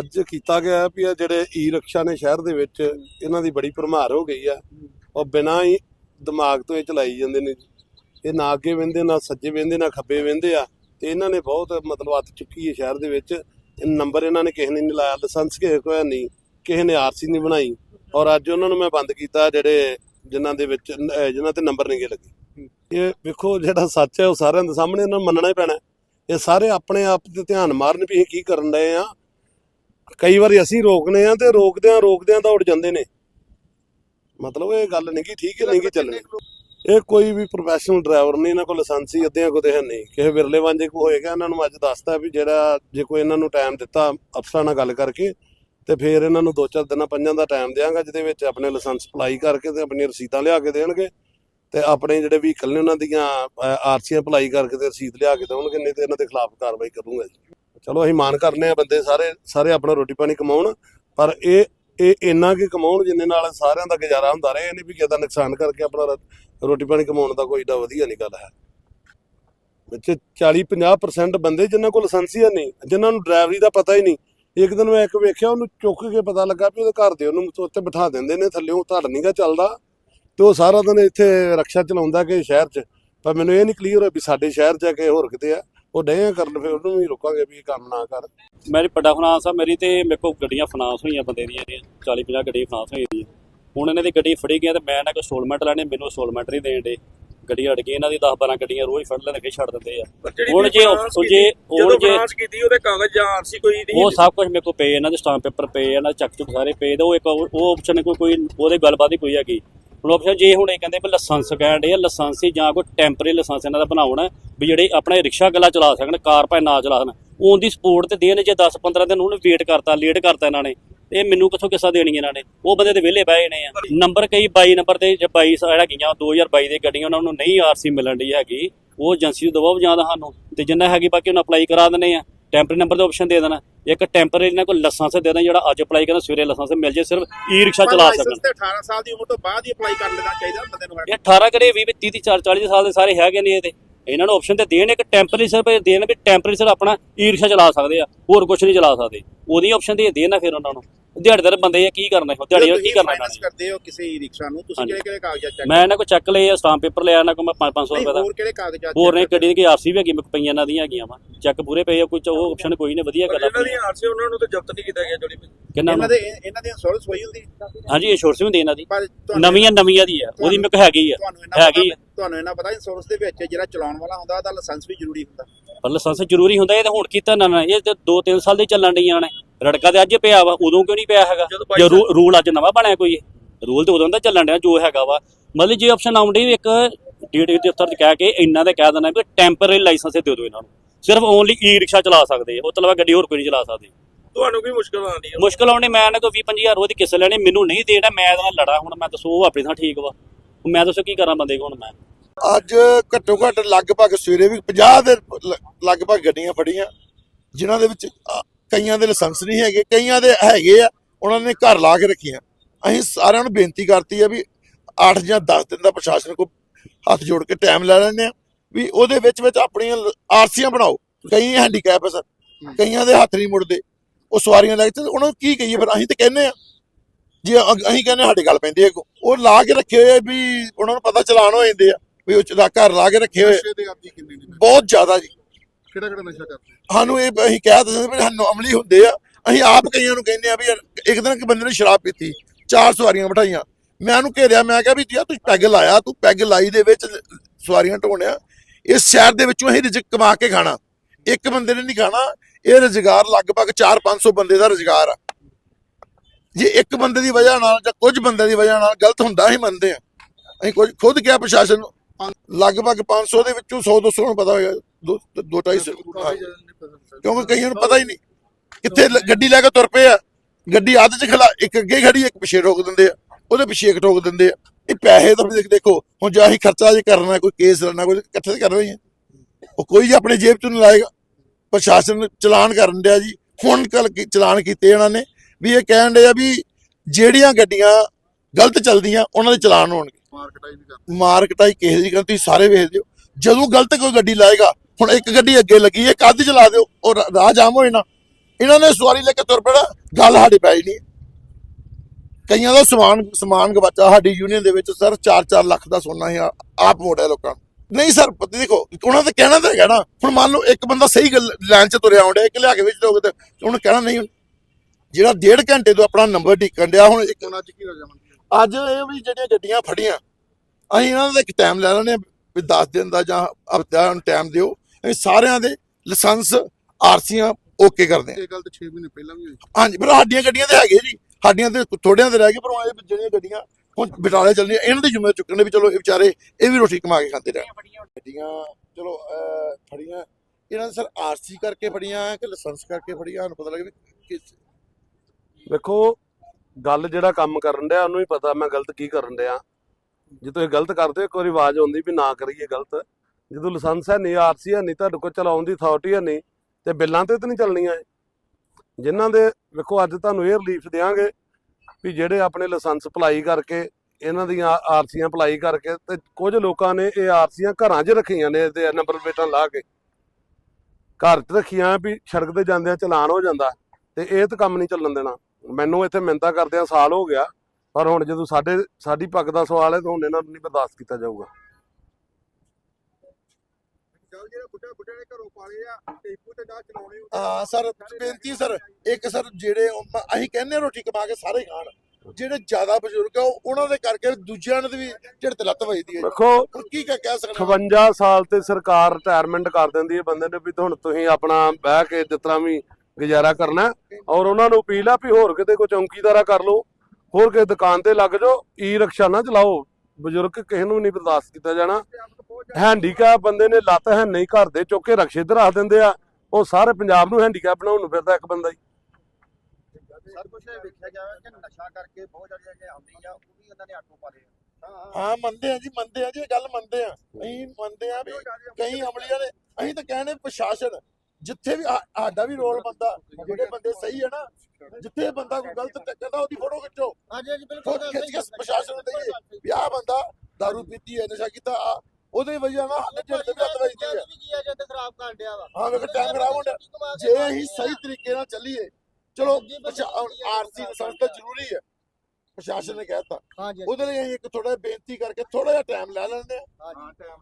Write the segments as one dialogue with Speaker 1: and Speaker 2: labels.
Speaker 1: ਅੱਜ ਕੀਤਾ ਗਿਆ ਵੀ ਇਹ ਜਿਹੜੇ ਈ ਰਕਸ਼ਾ ਨੇ ਸ਼ਹਿਰ ਦੇ ਵਿੱਚ, ਇਹਨਾਂ ਦੀ ਬੜੀ ਭਰਮਾਰ ਹੋ ਗਈ ਆ। ਉਹ ਬਿਨਾਂ ਹੀ ਦਿਮਾਗ ਤੋਂ ਇਹ ਚਲਾਈ ਜਾਂਦੇ ਨੇ ਇਹ ਨਾ ਅੱਗੇ ਵਹਿੰਦੇ, ਨਾ ਸੱਜੇ ਵਹਿੰਦੇ, ਨਾ ਖੱਬੇ ਵਹਿੰਦੇ ਆ। ਤੇ ਇਹਨਾਂ ਨੇ ਬਹੁਤ ਮਤਲਬ ਹੱਥ ਚੁੱਕੀ ਹੈ ਸ਼ਹਿਰ ਦੇ ਵਿੱਚ। ਨੰਬਰ ਇਹਨਾਂ ਨੇ ਕਿਸੇ ਨੇ ਨਹੀਂ ਲਾਇਆ, ਲਾਇਸੈਂਸ ਕਿਸੇ ਕੋਲ ਨਹੀਂ, ਕਿਸੇ ਨੇ ਆਰਸੀ ਨਹੀਂ ਬਣਾਈ। ਔਰ ਅੱਜ ਉਹਨਾਂ ਨੂੰ ਮੈਂ ਬੰਦ ਕੀਤਾ ਜਿਹੜੇ ਜਿਨ੍ਹਾਂ ਦੇ ਵਿੱਚ, ਅਹ ਜਿਨ੍ਹਾਂ ਤੇ ਨੰਬਰ ਨਹੀਂ ਗਏ ਲੱਗੇ। ਇਹ ਵੇਖੋ ਜਿਹੜਾ ਸੱਚ ਹੈ, ਉਹ ਸਾਰਿਆਂ ਦੇ ਸਾਹਮਣੇ ਇਹਨਾਂ ਨੂੰ ਮੰਨਣਾ ਹੀ ਪੈਣਾ ਇਹ ਸਾਰੇ ਆਪਣੇ ਆਪ ਤੇ ਧਿਆਨ ਮਾਰਨ ਵੀ ਇਹ ਕੀ ਕਰਨ ਡਏ ਆ ਕਈ ਵਾਰੀ ਅਸੀਂ ਰੋਕਨੇ ਆ ਤੇ ਰੋਕਦਿਆਂ ਰੋਕਦਿਆਂ ਦੌੜ ਜਾਂਦੇ ਨੇ। ਮਤਲਬ ਇਹ ਗੱਲ ਨਹੀਂ ਕਿ ਠੀਕ ਨਹੀਂ ਕਿ ਚੱਲਣੀ ਇਹ ਕੋਈ ਵੀ ਪ੍ਰੋਫੈਸ਼ਨਲ ਡਰਾਈਵਰ ਨਹੀਂ, ਇਹਨਾਂ ਕੋਲ ਲਾਇਸੈਂਸ ਅੱਧਿਆਂ ਕੋਲ ਤੇ ਹੈ ਨਹੀਂ। ਕਿਸੇ ਵਿਰਲੇ ਵਾਂਝੇ ਕੋ ਹੋਏਗਾ, ਇਹਨਾਂ ਨੂੰ ਅੱਜ ਦੱਸਤਾ ਵੀ ਜਿਹੜਾ ਜੇ ਕੋਈ ਇਹਨਾਂ ਨੂੰ ਟਾਈਮ ਦਿੱਤਾ ਅਫਸਰਾਂ ਨਾਲ ਗੱਲ ਕਰਕੇ ਤੇ ਫਿਰ ਇਹਨਾਂ ਨੂੰ ਦੋ ਚਾਰ ਦਿਨਾਂ ਪੰਜਾਂ ਦਾ ਟਾਈਮ ਦਿਆਂਗਾ, ਜਿਹਦੇ ਵਿੱਚ ਆਪਣੇ ਲਾਇਸੈਂਸ ਅਪਲਾਈ ਕਰਕੇ ਤੇ ਆਪਣੀਆਂ ਰਸੀਦਾਂ ਲਿਆ ਕੇ ਦੇਣਗੇ ਤੇ ਆਪਣੇ ਜਿਹੜੇ ਵਹੀਕਲ ਨੇ ਉਹਨਾਂ ਦੀਆਂ ਆਰਸੀਆਂ ਅਪਲਾਈ ਕਰਕੇ ਤੇ ਰਸੀਦ ਲਿਆ ਕੇ ਦੇਣਗੇ, ਨਹੀਂ ਤੇ ਇਹਨਾਂ ਦੇ ਖਿਲਾਫ ਕਾਰਵਾਈ ਕਰੂੰਗਾ ਜੀ। ਚਲੋ ਅਸੀਂ ਮਾਨ ਕਰਨੇ ਆ ਬੰਦੇ ਸਾਰੇ ਸਾਰੇ ਆਪਣਾ ਰੋਟੀ ਪਾਣੀ ਕਮਾਉਣ, ਪਰ ਇਹ ਇਹ ਇੰਨਾ ਕਿ ਕਮਾਉਣ ਜਿੰਨੇ ਨਾਲ ਸਾਰਿਆਂ ਦਾ ਗੁਜ਼ਾਰਾ ਹੁੰਦਾ ਰਹੇ, ਇਹ ਨਹੀਂ ਵੀ ਕਿਸੇ ਨੁਕਸਾਨ ਕਰਕੇ ਆਪਣਾ ਰੋਟੀ ਪਾਣੀ ਕਮਾਉਣ ਦਾ ਕੋਈ ਏਡਾ ਵਧੀਆ ਨਹੀਂ ਗੱਲ ਹੈ। ਵਿੱਚ 40 50% ਬੰਦੇ ਜਿਨ੍ਹਾਂ ਕੋਲ ਲਾਇਸੈਂਸ ਨਹੀਂ, ਜਿਨ੍ਹਾਂ ਨੂੰ ਡਰਾਈਵਰੀ ਦਾ ਪਤਾ ਹੀ ਨਹੀਂ, ਇੱਕ ਦਿਨ ਮੈਂ ਇੱਕ ਵੇਖਿਆ, ਉਹਨੂੰ ਚੁੱਕ ਕੇ ਪਤਾ ਲੱਗਾ ਵੀ ਉਹਦੇ ਘਰ ਦੇ ਉਹਨੂੰ ਉੱਤੇ ਬਿਠਾ ਦਿੰਦੇ ਨੇ ਥੱਲੇੋਂ ਧੜ ਨਹੀਂਗਾ ਚੱਲਦਾ, ਤੇ ਉਹ ਸਾਰਾ ਦਿਨ ਇੱਥੇ ਰਕਸ਼ਾ ਚਲਾਉਂਦਾ ਕਿ ਸ਼ਹਿਰ 'ਚ, ਪਰ ਮੈਨੂੰ ਇਹ ਨਹੀਂ ਕਲੀਅਰ ਹੋਇਆ ਵੀ ਸਾਡੇ ਸ਼ਹਿਰ 'ਚ ਆ ਕਿ ਹੋਰ ਕਿਤੇ ਆ। ਉਹ ਡੇ ਆ ਕਰਨ ਫਿਰ ਉਹਨੂੰ ਵੀ ਰੋਕਾਂਗੇ ਵੀ ਇਹ ਕੰਮ ਨਾ ਕਰ।
Speaker 2: ਮੇਰੀ ਵੱਡਾ ਫਾਈਨਾਂਸ ਆ ਮੇਰੀ ਤੇ ਮੇਰੇ ਕੋਲ ਗੱਡੀਆਂ ਫਾਈਨਾਂਸ ਹੋਈਆਂ ਬੰਦੇ ਦੀਆਂ ਜਿਹੜੀਆਂ 40 50 ਗੱਡੀਆਂ ਫਾਈਨਾਂਸ ਹੋਈਆਂ ਦੀਆਂ। ਹੁਣ ਇਹਨਾਂ ਦੀ ਗੱਡੀ ਫੜੀ ਗਿਆ ਤੇ ਮੈਂ ਇਹਨਾਂ ਕੋਲ ਸਟੋਲਮੈਂਟ ਲੈਣੇ ਮੈਨੂੰ ਸਟੋਲਮੈਂਟ ਨਹੀਂ ਦੇਣ ਦੇ ਗੱਡੀ ਅੜ ਗਈ ਇਹਨਾਂ ਦੀ 10 12 ਗੱਡੀਆਂ ਰੋਜ਼ ਫੜ ਲੈਣ ਕੇ ਛੱਡ ਦਿੰਦੇ ਆ। ਹੁਣ ਜੇ ਜੇ ਹੁਣ ਜੇ
Speaker 3: ਫਾਈਨਾਂਸ ਕੀਤੀ ਉਹਦੇ ਕਾਗਜ਼ ਜਾਂ ਆਰਸੀ ਕੋਈ ਨਹੀਂ
Speaker 2: ਉਹ ਸਭ ਕੁਝ ਮੇਰੇ ਕੋਲ ਪਏ ਇਹਨਾਂ ਦੇ ਸਟਾਂਪ ਪੇਪਰ ਪਏ ਇਹਨਾਂ ਦੇ ਚੱਕ ਚੁੱਕ ਸਾਰੇ ਪਏ ਤੇ ਉਹ ਇੱਕ ਉਹ ਆਪਸ਼ਨ ਕੋਈ ਕੋਈ ਉਹਦੇ ਗੱਲਬਾਤ ਹੀ ਕੋਈ ਹੈਗੀ। ਹੁਣ ਆਪਸ਼ਨ ਜੇ ਹੁਣ ਇਹ ਕਹਿੰਦੇ ਵੀ ਲਾਇਸੈਂਸ ਕਹਿਣ ਦੇ ਲਾਇਸੈਂਸ ਜਾਂ ਕੋਈ ਟੈਂਪਰੇਰੀ ਲਾਇਸੈਂਸ ਇਹਨਾਂ ਦਾ ਬਣਾਉਣਾ, ਵੀ ਜਿਹੜੇ ਆਪਣੇ ਰਿਕਸ਼ਾ ਗੱਲਾ ਚਲਾ ਸਕਣ, ਕਾਰ ਭਾਵੇਂ ਨਾ ਚਲਾ ਸਕਣ ਉਹਦੀ ਸਪੋਰਟ ਤੇ ਦੇਣ ਜੇ 10 15 ਦਿਨ ਉਹਨੂੰ ਵੇਟ ਕਰਤਾ ਲੇਟ ਕਰਤਾ ਇਹਨਾਂ ਨੇ ਇਹ ਮੈਨੂੰ ਕਿੱਥੋਂ ਕਿੱਸਾ ਦੇਣੀ ਇਹਨਾਂ ਨੇ? ਉਹ ਬੰਦੇ ਤੇ ਵਿਹਲੇ ਬਹਿ ਜਾਣੇ ਆ। ਨੰਬਰ ਕਈ 22 ਨੰਬਰ ਤੇ ਜੇ 22 ਜਿਹੜਾ ਗਈਆਂ 2022 ਦੇ ਗੱਡੀਆਂ, ਉਹਨਾਂ ਨੂੰ ਨਹੀਂ ਆਰਸੀ ਮਿਲਣ ਦੀ ਹੈਗੀ, ਉਹ ਏਜੰਸੀ ਨੂੰ ਦਵਾਓ ਜਾਂ ਸਾਨੂੰ, ਤੇ ਜਿੰਨਾ ਹੈਗੀ ਬਾਕੀ ਉਹਨੂੰ ਅਪਲਾਈ ਕਰਾ ਦਿੰਦੇ ਆ। ਟੈਂਪਰੇਰੀ ਨੰਬਰ ਦਾ ਆਪਸ਼ਨ ਦੇ ਦੇਣਾ। ਇੱਕ ਟੈਂਪਰੇਰੀ ਇਹਨਾਂ ਕੋਲ ਲਾਇਸੈਂਸ ਦੇ ਦੇਣਾ ਜਿਹੜਾ ਅੱਜ ਅਪਲਾਈ ਕਰਨਾ ਸਵੇਰੇ ਲਾਇਸੈਂਸ ਮਿਲ ਜੇ ਸਿਰਫ ਈ ਰਿਕਸ਼ਾ ਚਲਾ ਸਕਣ।
Speaker 4: ਤੇ 18 ਸਾਲ ਦੀ ਉਮਰ ਤੋਂ ਬਾਅਦ ਹੀ ਅਪਲਾਈ ਕਰ ਲੈਣਾ ਚਾਹੀਦਾ ਬੰਦੇ ਨੂੰ।
Speaker 2: ਇਹ 18 ਕਰੇ 20 30 30 40 ਸਾਲ ਦੇ ਸਾਰੇ ਹੈਗੇ ਨੇ ਇਹਦੇ ਇਹਨਾਂ ਨੂੰ ਆਪਸ਼ਨ ਤੇ ਦੇਣ ਇੱਕ ਟੈਂਪਰੇਰੀ ਸਿਰਫ ਦੇਣ ਵੀ ਟੈਂਪਰੇਰੀ ਸਿਰ ਆਪਣਾ ਈ ਰਿਕਸ਼ਾ ਚਲਾ ਸਕਦੇ ਆ ਹੋਰ ਕੁਝ ਨਹੀਂ ਚਲਾ ਸਕਦੇ। ਉਹਦੀ ਆਪਸ਼ਨ ਦੇ ਦੇਣ ਫਿਰ ਉਹਨਾਂ ਨੂੰ। ਦਿਹਾੜੀਦਾਰ ਬੰਦੇ ਆ ਕੀ ਕਰਨਾ ਹੈ ਦਿਹਾੜੀ ਕੀ ਕਰਨਾ ਇਹਨਾਂ ਨੇ?
Speaker 4: ਕਰਦੇ ਹੋ ਕਿਸੇ ਈ ਰਿਕਸ਼ਾ ਨੂੰ ਤੁਸੀਂ
Speaker 2: ਹਾਂਜੀ।
Speaker 4: ਕਿਹੜੇ ਕਿਹੜੇ ਕਾਗਜ਼ਾਤ ਚੈੱਕ
Speaker 2: ਮੈਂ ਇਹਨਾਂ ਕੋਲ ਚੈੱਕ ਲਏ ਆ ਸਟਾਂਪ ਪੇਪਰ ਲਿਆ ਇਹਨਾਂ ਕੋਲ ਮੈਂ 500
Speaker 4: ਨਹੀਂ
Speaker 2: ਰੁਪਏ ਦਾ।
Speaker 4: ਹੋਰ ਕਿਹੜੇ ਕਾਗਜ਼ਾਤ
Speaker 2: ਹੋਰ ਨੇ ਗੱਡੀ ਦੀ ਆਰਸੀ ਵੀ ਹੈਗੀ ਮੇਰੇ ਕੋਲ ਪਈਆਂ ਇਹਨਾਂ ਦੀਆਂ ਹੈਗੀਆਂ ਵਾ। ਚੈੱਕ ਪੂਰੇ ਪਏ ਆ ਕੋਈ ਚ- ਉਹ ਆਪਸ਼ਨ ਕੋਈ ਨਹੀਂ ਵਧੀਆ ਗੱਲ
Speaker 3: ਇਹਨਾਂ ਦੀ ਆਰਸੀ ਉਹਨਾਂ ਨੂੰ ਤਾਂ ਜ਼ਬਤ ਨਹੀਂ ਕੀਤਾ ਗਿਆ ਜਿਹੜੀ
Speaker 2: ਕਿੰਨਾ
Speaker 4: ਇਹਨਾਂ ਦੇ ਇਹਨਾਂ ਦੀ ਇੰਸ਼ੋਰੈਂਸ ਹੋਈ ਹੁੰਦੀ?
Speaker 2: ਹਾਂਜੀ ਇੰਸ਼ੋਰੈਂਸ ਹੁੰਦੀ ਇਹਨਾਂ ਦੀ।
Speaker 4: ਪਰ ਤੁਹਾਨੂੰ
Speaker 2: ਨਵੀਆਂ ਨਵੀਆਂ ਦੀ ਆ ਉਹਦੀ ਮੇਰੇ ਕੋਲ ਹੈਗੀ ਆ
Speaker 4: ਤੁਹਾਨੂੰ ਇਹਨਾਂ
Speaker 2: ਹੈਗੀ
Speaker 4: ਪਤਾ ਤੁਹਾਨੂੰ ਇਹਨਾਂ ਪਤਾ ਇੰਸ਼ੋਰੈਂਸ ਦੇ ਵਿੱਚ ਜਿਹੜਾ ਚਲਾਉਣ ਵਾਲਾ ਹੁੰਦਾ ਉਹਦਾ ਲਾਇਸੈਂਸ ਵੀ ਜ਼ਰੂਰੀ ਹੁੰਦਾ।
Speaker 2: ਪਰ ਲਾਇਸੈਂਸ ਜ਼ਰੂਰੀ ਹੁੰਦਾ ਇਹ ਤਾਂ ਹੁਣ ਕੀਤਾ ਨਾ ਨਾ ਇਹ ਤੇ 2-3 ਸਾਲ ਦੇ ਚੱਲਣ ਡੀਆਂ ਨੇ। ਰੜਕਾ ਤੇ ਅੱਜ ਪਿਆ ਵਾ ਉਦੋਂ ਕਿਉਂ ਨਹੀਂ ਪਿਆ ਹੈਗਾ? ਜੇ ਰੂਲ ਅੱਜ ਨਵਾਂ ਬਣਿਆ ਕੋਈ ਰੂਲ ਤੇ ਉਦੋਂ ਦਾ ਚੱਲਣ ਡਿਆ ਜੋ ਹੈਗਾ ਵਾ। ਮਤਲਬ ਜੇ ਆਪਸ਼ਨ ਆਉਂਦੀ ਇੱਕ ਡੀਟੀ ਦੇ ਦਫ਼ਤਰ 'ਚ ਕਹਿ ਕੇ ਇੰਨਾ ਦੇ ਕਹਿ ਦੇਣਾ ਵੀ ਟੈਂਪਰੇਰੀ ਲਾਇਸੈਂਸ ਦੇ ਦਿਓ ਇਹਨਾਂ ਨੂੰ। ਸਿਰਫ ਓਨਲੀ ਈ ਰਿਕਸ਼ਾ ਚਲਾ ਸਕਦੇ ਆ ਉਹ ਤੋਂ ਇਲਾਵਾ ਗੱਡੀ ਹੋਰ ਕੋਈ ਨਹੀਂ ਚਲਾ ਸਕਦੇ।
Speaker 3: ਤੁਹਾਨੂੰ ਕੀ ਮੁਸ਼ਕਲ ਆਉਂਦੀ ਹੈ
Speaker 2: ਮੁਸ਼ਕਲ ਆਉਣੀ ਮੈਂ ਇਹਨਾਂ ਕੋਲ 20-25000 ਰੋਜ਼ ਦੀ ਕਿਸ ਲੈਣੇ ਮੈਨੂੰ ਨਹੀਂ ਦੇਣਾ ਮੈਂ ਇਹਦੇ ਨਾਲ ਲੜਾ ਹੁਣ ਮੈਂ ਦੱਸੋ ਉਹ ਆਪਣੀ ਥਾਂ ਠੀਕ ਵਾ। ਮੈਂ ਦੱਸੋ ਕੀ ਕਰਾਂ ਬੰਦੇ ਕੋਲ ਹੁਣ ਮੈਂ।
Speaker 5: ਅੱਜ ਘੱਟੋ ਘੱਟ ਲਗਭਗ ਸਵੇਰੇ ਵੀ 50 ਦੇ ਲਗਭਗ ਗੱਡੀਆਂ ਫੜੀਆਂ ਜਿਨ੍ਹਾਂ ਦੇ ਵਿੱਚ ਕਈਆਂ ਦੇ ਲਾਇਸੈਂਸ ਨਹੀਂ ਹੈਗੇ ਕਈਆਂ ਦੇ ਹੈਗੇ ਆ ਉਹਨਾਂ ਨੇ ਘਰ ਲਾ ਕੇ ਰੱਖੀਆਂ। ਅਸੀਂ ਸਾਰਿਆਂ ਨੂੰ ਬੇਨਤੀ ਕਰਤੀ ਆ ਵੀ 8 ਜਾਂ 10 ਦਿਨ ਦਾ ਪ੍ਰਸ਼ਾਸਨ ਕੋ ਹੱਥ ਜੋੜ ਕੇ ਟਾਈਮ ਲੈ ਲੈਣੇ ਆ ਵੀ ਉਹਦੇ ਵਿੱਚ ਵਿੱਚ ਆਪਣੀਆਂ ਆਰਸੀਆਂ ਬਣਾਓ। ਕਈ ਹੈਂਡੀਕੈਪ ਆ ਸਰ ਕਈਆਂ ਦੇ ਹੱਥ ਨਹੀਂ ਮੁੜਦੇ। ਉਹ ਸਵਾਰੀਆਂ ਲੈ ਕੇ ਉਹਨਾਂ ਨੂੰ ਕੀ ਕਹੀਏ ਫਿਰ ਅਸੀਂ ਤੇ ਕਹਿੰਦੇ ਆ। ਜੇ ਅਸੀਂ ਕਹਿੰਦੇ ਸਾਡੇ ਗੱਲ ਪੈਂਦੀ ਹੈ। ਉਹ ਲਾ ਕੇ ਰੱਖੇ ਹੋਏ ਵੀ ਉਹਨਾਂ ਨੂੰ ਪਤਾ ਚਲਾਨ ਹੋ ਜਾਂਦੇ ਆ ਵੀ ਉਹ ਚਲਾ ਘਰ ਲਾ ਕੇ ਰੱਖੇ ਹੋਏ ਬਹੁਤ ਜ਼ਿਆਦਾ ਜੀ।
Speaker 6: ਕਿਹੜਾ ਕਿਹੜਾ ਨਸ਼ਾ ਕਰਦੇ?
Speaker 5: ਸਾਨੂੰ ਇਹ ਅਸੀਂ ਕਹਿ ਦਿੰਦੇ ਵੀ ਸਾਨੂੰ ਅਮਲੀ ਹੁੰਦੇ ਆ। ਅਸੀਂ ਆਪ ਕਈਆਂ ਨੂੰ ਕਹਿੰਦੇ ਆ ਵੀ ਇੱਕ ਦਿਨ ਕਿ ਬੰਦੇ ਨੇ ਸ਼ਰਾਬ ਪੀਤੀ, ਚਾਰ ਸਵਾਰੀਆਂ ਬਿਠਾਈਆਂ। ਮੈਂ ਉਹਨੂੰ ਘੇਰਿਆ, ਮੈਂ ਕਿਹਾ ਵੀ ਯਾਰ ਤੂੰ ਪੈਗ ਲਾਇਆ, ਤੂੰ ਪੈਗ ਲਾਈ ਦੇ ਵਿੱਚ ਸਵਾਰੀਆਂ ਢੋਣਿਆ। ਇਸ ਸ਼ਹਿਰ ਦੇ ਵਿੱਚੋਂ ਅਸੀਂ ਰਿਜ਼ਕ ਕਮਾ ਕੇ ਖਾਣਾ। ਇੱਕ ਬੰਦੇ ਨੇ ਨਹੀਂ ਖਾਣਾ, ਇਹ ਰੁਜ਼ਗਾਰ ਲਗਭਗ 4-500 ਬੰਦੇ ਦਾ ਰੁਜ਼ਗਾਰ ਆ। ਜੇ ਇੱਕ ਬੰਦੇ ਦੀ ਵਜ੍ਹਾ ਨਾਲ ਜਾਂ ਕੁਝ ਬੰਦੇ ਦੀ ਵਜ੍ਹਾ ਨਾਲ ਗਲਤ ਹੁੰਦਾ ਹੀ ਮੰਨਦੇ ਆ। ਅਸੀਂ ਕੁਝ ਖੁਦ ਕਿਹਾ ਪ੍ਰਸ਼ਾਸਨ ਨੂੰ ਲਗਭਗ 500 ਦੇ ਵਿੱਚੋਂ 100 200 ਨੂੰ ਪਤਾ ਹੋਏਗਾ ਦੋ ਦੋ ਢਾਈ ਸੌ। ਹਾਂ। ਕਿਉਂਕਿ ਕਈਆਂ ਨੂੰ ਪਤਾ ਹੀ ਨਹੀਂ। ਕਿੱਥੇ ਗੱਡੀ ਲੈ ਕੇ ਤੁਰ ਪਏ ਆ। ਗੱਡੀ ਅੱਧ ਚ ਖਲਾ ਇੱਕ ਅੱਗੇ ਖੜੀ ਇੱਕ ਪਿੱਛੇ ਰੋਕ ਦਿੰਦੇ ਆ। ਉਹਦੇ ਪਿੱਛੇ ਇੱਕ ਠੋਕ ਦਿੰਦੇ ਆ। ਇਹ ਪੈਸੇ ਤਾਂ ਵੀ ਦੇਖੋ ਹੁਣ ਜੇ ਅਸੀਂ ਖਰਚਾ ਜੇ ਕਰਨਾ ਕੋਈ ਕੇਸ ਲੜਨਾ ਕੋਈ ਇਕੱਠੇ ਤਾਂ ਕਰਨਾ ਹੀ ਆ। ਉਹ ਕੋਈ ਜੀ ਆਪਣੇ ਜੇਬ ਚੋਂ ਨਹੀਂ ਲਾਏਗਾ। ਪ੍ਰਸ਼ਾਸਨ ਚਲਾਨ ਕਰਨ ਡਿਆ ਜੀ। ਹੁਣ ਕੱਲ ਚਲਾਨ ਕੀਤੇ ਇਹਨਾਂ ਨੇ। ਵੀ ਇਹ ਕਹਿਣ ਡਿਆ ਵੀ ਜਿਹੜੀਆਂ ਗੱਡੀਆਂ ਗਲਤ ਚੱਲਦੀਆਂ ਉਹਨਾਂ ਦੇ ਚਲਾਨ ਹੋਣਗੇ।
Speaker 6: ਮਾਰਕਟਾਈ ਵੀ ਕਰਦੇ
Speaker 5: ਮਾਰਕਟਾਈ ਕਿਸੇ ਦੀ ਗੱਲ ਤੁਸੀਂ ਸਾਰੇ ਵੇਖ ਲਿਓ ਜਦੋਂ ਗਲਤ ਕੋਈ ਗੱਡੀ ਲਾਏਗਾ ਹੁਣ ਇੱਕ ਗੱਡੀ ਅੱਗੇ ਲੱਗੀ ਹੈ ਕੱਦ ਚਲਾ ਦਿਓ ਉਹ ਰਾਹ ਜਾਮ ਹੋਏ ਨਾ ਇਹਨਾਂ ਨੇ ਸਵਾਰੀ ਲੈ ਕੇ ਤੁਰ ਪੈਣਾ ਗੱਲ ਸਾਡੀ ਪੈ ਨਹੀਂ ਕਈਆਂ ਦਾ ਸਮਾਨ ਸਮਾਨ ਗਵਾਚਾ ਸਾਡੀ ਯੂਨੀਅਨ ਦੇ ਵਿੱਚ ਸਰ 4-4 ਲੱਖ ਦਾ ਸੋਨਾ ਹੀ ਆਪ ਮੋੜਿਆ ਲੋਕਾਂ ਨੂੰ। ਨਹੀਂ ਸਰ ਪਤਾ ਦੇਖੋ ਉਹਨਾਂ ਦਾ ਕਹਿਣਾ ਤਾਂ ਹੈਗਾ ਨਾ ਹੁਣ ਮੰਨ ਲਓ ਇੱਕ ਬੰਦਾ ਸਹੀ ਗੱਲ ਲਾਈਨ 'ਚ ਤੁਰਿਆ ਆਉਂਦਾ ਇੱਕ ਲਿਆ ਕੇ ਵਿੱਚ ਦੋਗੇ ਤੇ ਉਹਨੂੰ ਕਹਿਣਾ ਨਹੀਂ ਜਿਹੜਾ ਡੇਢ ਘੰਟੇ ਤੋਂ ਆਪਣਾ ਨੰਬਰ ਢੀਕਣ ਡਿਆ ਹੁਣ ਇੱਕ
Speaker 6: ਅੱਜ ਕੀ
Speaker 5: ਅੱਜ ਇਹ ਵੀ ਜਿਹੜੀਆਂ ਗੱਡੀਆਂ ਫੜੀਆਂ ਅਸੀਂ ਇਹਨਾਂ ਦਾ ਇੱਕ ਟਾਈਮ ਲੈ ਲੈਣੇ ਵੀ 10 ਦਿਨ ਦਾ ਜਾਂ ਹਫ਼ਤਾ ਨੂੰ ਟਾਈਮ ਦਿਓ। ਅਸੀਂ ਸਾਰਿਆਂ ਦੇ ਲਾਇਸੈਂਸ ਆਰਸੀਆਂ ਓਕੇ ਕਰਦੇ ਹਾਂ।
Speaker 6: ਇਹ ਗੱਲ ਤਾਂ 6 ਮਹੀਨੇ ਪਹਿਲਾਂ ਵੀ ਹੋਈ।
Speaker 5: ਹਾਂਜੀ ਪਰ ਸਾਡੀਆਂ ਗੱਡੀਆਂ ਤੇ ਹੈਗੇ ਜੀ। ਸਾਡੀਆਂ ਤੇ ਥੋੜਿਆਂ ਤੇ ਰਹਿ ਗਏ ਪਰ ਉਹ ਇਹ ਜਿਹੜੀਆਂ ਗੱਡੀਆਂ ਹੁਣ ਬਟਾਲੇ ਚੱਲਣੀਆਂ ਇਹਨਾਂ ਦੀ ਜ਼ਿੰਮੇਵਾਰੀ ਚੁੱਕਣੇ ਵੀ ਚਲੋ ਇਹ ਵਿਚਾਰੇ ਇਹ ਵੀ ਰੋਟੀ ਕਮਾ ਕੇ ਖਾਂਦੇ ਰਹਿਣ। ਗੱਡੀਆਂ ਚਲੋ ਫੜੀਆਂ। ਇਹਨਾਂ ਨੇ ਸਰ ਆਰਸੀ ਕਰਕੇ ਫੜੀਆਂ ਕਿ ਲਾਇਸੈਂਸ ਕਰਕੇ ਫੜੀਆਂ ਸਾਨੂੰ ਪਤਾ ਲੱਗੇ ਵੀ ਕਿਸ
Speaker 1: ਵੇਖੋ ਗੱਲ ਜਿਹੜਾ ਕੰਮ ਕਰਨ ਡਿਆ ਉਹਨੂੰ ਹੀ ਪਤਾ ਮੈਂ ਗਲਤ ਕੀ ਕਰਨ ਡਿਆ। ਜੇ ਤੁਸੀਂ ਗਲਤ ਕਰਦੇ ਹੋ, ਇੱਕ ਵਾਰੀ ਆਵਾਜ਼ ਆਉਂਦੀ ਵੀ ਨਾ ਕਰੀਏ ਗਲਤ। ਜਦੋਂ ਲਾਇਸੈਂਸ ਹੈ ਨਹੀਂ ਆਰਸੀ ਹੈ ਨਹੀਂ, ਤੁਹਾਡੇ ਕੋਲ ਚਲਾਉਣ ਦੀ ਅਥਾਰਟੀ ਹੈ ਨਹੀਂ, ਤੇ ਬਿੱਲਾਂ ਤੇ ਤਾਂ ਨਹੀਂ ਚੱਲਣੀਆਂ ਇਹ। ਜਿਨ੍ਹਾਂ ਦੇ, ਵੇਖੋ, ਅੱਜ ਤੁਹਾਨੂੰ ਇਹ ਰਿਲੀਫ ਦੇਵਾਂਗੇ ਵੀ ਜਿਹੜੇ ਆਪਣੇ ਲਾਇਸੈਂਸ ਅਪਲਾਈ ਕਰਕੇ, ਇਹਨਾਂ ਦੀਆਂ ਆਰਸੀਆਂ ਅਪਲਾਈ ਕਰਕੇ, ਤੇ ਕੁਝ ਲੋਕਾਂ ਨੇ ਇਹ ਆਰਸੀਆਂ ਘਰਾਂ 'ਚ ਰੱਖੀਆਂ ਨੇ ਤੇ ਨੰਬਰ ਪਲੇਟਾਂ ਲਾ ਕੇ। ਘਰ 'ਚ ਰੱਖੀਆਂ ਵੀ ਸੜਕ ਤੇ ਜਾਂਦਿਆਂ ਚਲਾਨ ਹੋ ਜਾਂਦਾ, ਤੇ ਇਹ ਤਾਂ ਕੰਮ ਨਹੀਂ ਚੱਲਣ ਦੇਣਾ। ਮੈਨੂੰ ਇੱਥੇ ਮਿੰਤਾ ਕਰਦਿਆਂ ਸਾਲ ਹੋ ਗਿਆ। ਪਰ ਹੁਣ ਜਦੋਂ ਸਾਡੇ ਸਾਡੀ ਪੱਗ ਦਾ ਸਵਾਲ ਹੈ ਤਾਂ ਹੁਣ ਇਹਨਾਂ ਨੂੰ ਨਹੀਂ ਬਰਦਾਸ਼ਤ ਕੀਤਾ ਜਾਊਗਾ
Speaker 4: ਚੱਲ ਜਿਹੜਾ ਬੁੱਢਾ ਬੁੱਢੇ ਨੇ ਘਰੋਂ ਪਾਲੇ ਆ ਟੇਪੂ ਤੇ ਜਾ ਚਲਾਉਣੇ
Speaker 5: ਹਾਂ ਸਰ ਬੇਨਤੀ ਸਰ ਇੱਕ ਸਰ ਜਿਹੜੇ ਉਹ ਮ- ਅਸੀਂ ਕਹਿੰਦੇ ਹਾਂ ਰੋਟੀ ਕਮਾ ਕੇ ਸਾਰੇ ਖਾਣ ਜਿਹੜੇ ਜ਼ਿਆਦਾ ਬਜ਼ੁਰਗ ਆ ਉਹ- ਉਹਨਾਂ ਦੇ ਕਰਕੇ ਦੂਜਿਆਂ ਨੂੰ ਵੀ ਢਿੱਡ ਤੇ ਲੱਤ ਵੱਜਦੀ ਹੈ
Speaker 1: ਵੇਖੋ
Speaker 5: ਹੁਣ ਕੀ ਕਹਿ ਕਹਿ ਸਕਦੇ ਹਾਂ?
Speaker 1: 58 ਸਾਲ ਤੇ ਸਰਕਾਰ ਰਿਟਾਇਰਮੈਂਟ ਕਰ ਦਿੰਦੀ ਹੈ ਬੰਦੇ ਨੇ ਵੀ ਹੁਣ ਤੁਸੀਂ ਆਪਣਾ ਬਹਿ ਕੇ ਜਿਸ ਤਰ੍ਹਾਂ ਵੀ ਗੁਜ਼ਾਰਾ ਕਰਨਾ। ਔਰ ਉਹਨਾਂ ਨੂੰ ਅਪੀਲ ਆ ਵੀ ਹੋਰ ਕਿਤੇ ਕੋਈ ਚੌਂਕੀਦਾਰਾ ਕਰ ਲਓ ਹੋਰ ਕਿਸੇ ਦੁਕਾਨ ਤੇ ਲੱਗ ਜਾਓ ਈ ਰਿਕਸ਼ਾ ਨਾ ਚਲਾਓ। ਬਜ਼ੁਰਗ ਕਿਸੇ ਨੂੰ ਨਹੀਂ ਬਰਦਾਸ਼ਤ ਕੀਤਾ ਜਾਣਾ। ਹੈਂਡੀਕੈਪ ਬੰਦੇ ਨੇ ਲੱਤ ਹੈ ਨਹੀਂ ਘਰ ਦੇ ਚੁੱਕ ਕੇ ਰਕਸ਼ੇ ਤੇ ਰੱਖ ਦਿੰਦੇ ਆ। ਉਹ ਸਾਰੇ ਪੰਜਾਬ ਨੂੰ ਹੈਂਡੀਕੈਪ ਬਣਾਉਣ ਨੂੰ ਫਿਰਦਾ ਇੱਕ ਬੰਦਾ ਹੀ।
Speaker 4: ਸਰ ਕੁਛ ਇਹ ਵੇਖਿਆ ਗਿਆ ਕਿ ਨਸ਼ਾ ਕਰਕੇ ਬਹੁਤ ਜਿਹੜੇ ਜਿਹੜੇ ਆਉਂਦੀ ਆ ਉਹ ਵੀ ਉਹਨਾਂ ਨੇ ਆਟੋ ਪਾਲੇ ਆ।
Speaker 5: ਹਾਂ ਮੰਨਦੇ ਆ ਜੀ ਮੰਨਦੇ ਆ ਜੀ ਇਹ ਗੱਲ ਮੰਨਦੇ ਆ। ਅਸੀਂ ਮੰਨਦੇ ਆ ਵੀ ਕਈ ਅਮਲੀਆਂ ਨੇ ਅਸੀਂ ਤਾਂ ਕਹਿੰਦੇ ਪ੍ਰਸ਼ਾਸਨ ਜਿੱਥੇ ਵੀ ਸਾਡਾ ਵੀ ਰੋਲ ਬੰਦਾ ਜਿਹੜੇ ਬੰਦੇ ਸਹੀ ਹੈ ਨਾ ਜਿੱਥੇ ਬੰਦਾ ਕੋਈ ਗਲਤ ਟੱਕਰਦਾ ਉਹਦੀ ਫੋਟੋ ਖਿੱਚੋ।
Speaker 7: ਹਾਂਜੀ ਹਾਂਜੀ
Speaker 5: ਖਿੱਚ ਕੇ ਪ੍ਰਸ਼ਾਸਨ ਨੂੰ ਦਈਏ। ਵੀ ਆਹ ਬੰਦਾ ਦਾਰੂ ਪੀਤੀ ਹੈ ਨਸ਼ਾ ਕੀਤਾ ਆ ਉਹਦੇ ਵਜ੍ਹਾ ਨਾਲ ਹੱਲ ਢਿੱਡ ਤੇ ਹੱਥ ਵੱਜਦੀ ਹੈ।
Speaker 7: ਵੀ ਕੀ ਆ ਜੇ ਤੇ ਖਰਾਬ ਕਰਨ ਡਿਆ ਵਾ।
Speaker 5: ਹਾਂ ਵੇਖ ਟਾਈਮ ਖਰਾਬ ਹੁੰਦਾ ਜੇ ਅਸੀਂ ਸਹੀ ਤਰੀਕੇ ਨਾਲ ਚੱਲੀਏ ਚਲੋ ਆਰਸੀ ਲਾਇਸੈਂਸ ਤਾਂ ਜ਼ਰੂਰੀ ਹੈ। ਪ੍ਰਸ਼ਾਸਨ ਨੇ ਕਹਿਤਾ ਉਹਦੇ ਲਈ ਅਸੀਂ ਇੱਕ ਥੋੜਾ ਬੇਨਤੀ ਕਰਕੇ ਥੋੜਾ ਜਿਹਾ ਟਾਈਮ ਲੈ ਲੈਂਦੇ ਆ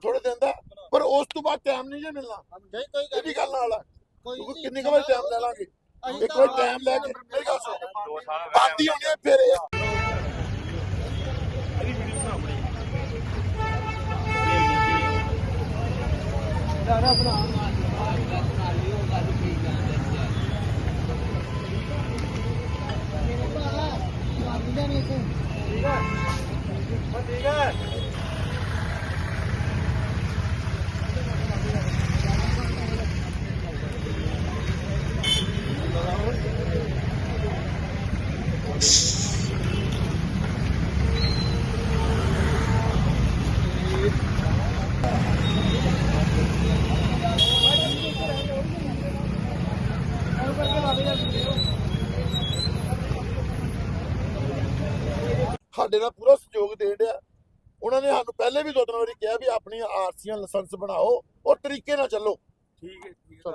Speaker 5: ਥੋੜੇ ਦਿਨ ਦਾ ਉਸ ਤੋਂ ਬਾਅਦ ਟਾਈਮ ਨਹੀਂ ਜੇ ਮਿਲਣਾ।
Speaker 7: ਨਹੀਂ ਕੋਈ
Speaker 5: ਇਹ
Speaker 7: ਗੱਲ
Speaker 5: ਵੀ ਗੱਲ ਨਾਲ ਆ।
Speaker 7: ਕੋਈ
Speaker 5: ਕਿਉਂਕਿ
Speaker 7: ਨਹੀਂ।
Speaker 5: ਕਿੰਨੀ ਕੁ ਵਾਰ ਟਾਈਮ ਲੈ ਲਾਂਗੇ।
Speaker 7: ਅਸੀਂ
Speaker 5: ਇੱਕ
Speaker 7: ਤਾਂ
Speaker 5: ਵਾਰ ਟਾਈਮ ਲੈ ਕੇ ਮੇਰੀ ਗੱਲ ਸੁਣੋ। ਬਾਦੀ ਹੋਣੀ ਹੈ ਫਿਰ ਇਹ। ਸਾਡੇ ਨਾਲ ਪੂਰਾ ਸਹਿਯੋਗ ਦੇ ਰਿਹਾ ਉਹਨਾਂ ਨੇ ਸਾਨੂੰ ਪਹਿਲੇ ਵੀ ਦੋ ਤਿੰਨ ਵਾਰੀ ਕਿਹਾ ਵੀ ਆਪਣੀਆਂ ਆਰਸੀਆਂ ਲਾਇਸੈਂਸ ਬਣਾਓ ਔਰ ਤਰੀਕੇ ਨਾਲ ਚੱਲੋ।
Speaker 3: ਠੀਕ ਹੈ ਠੀਕ ਹੈ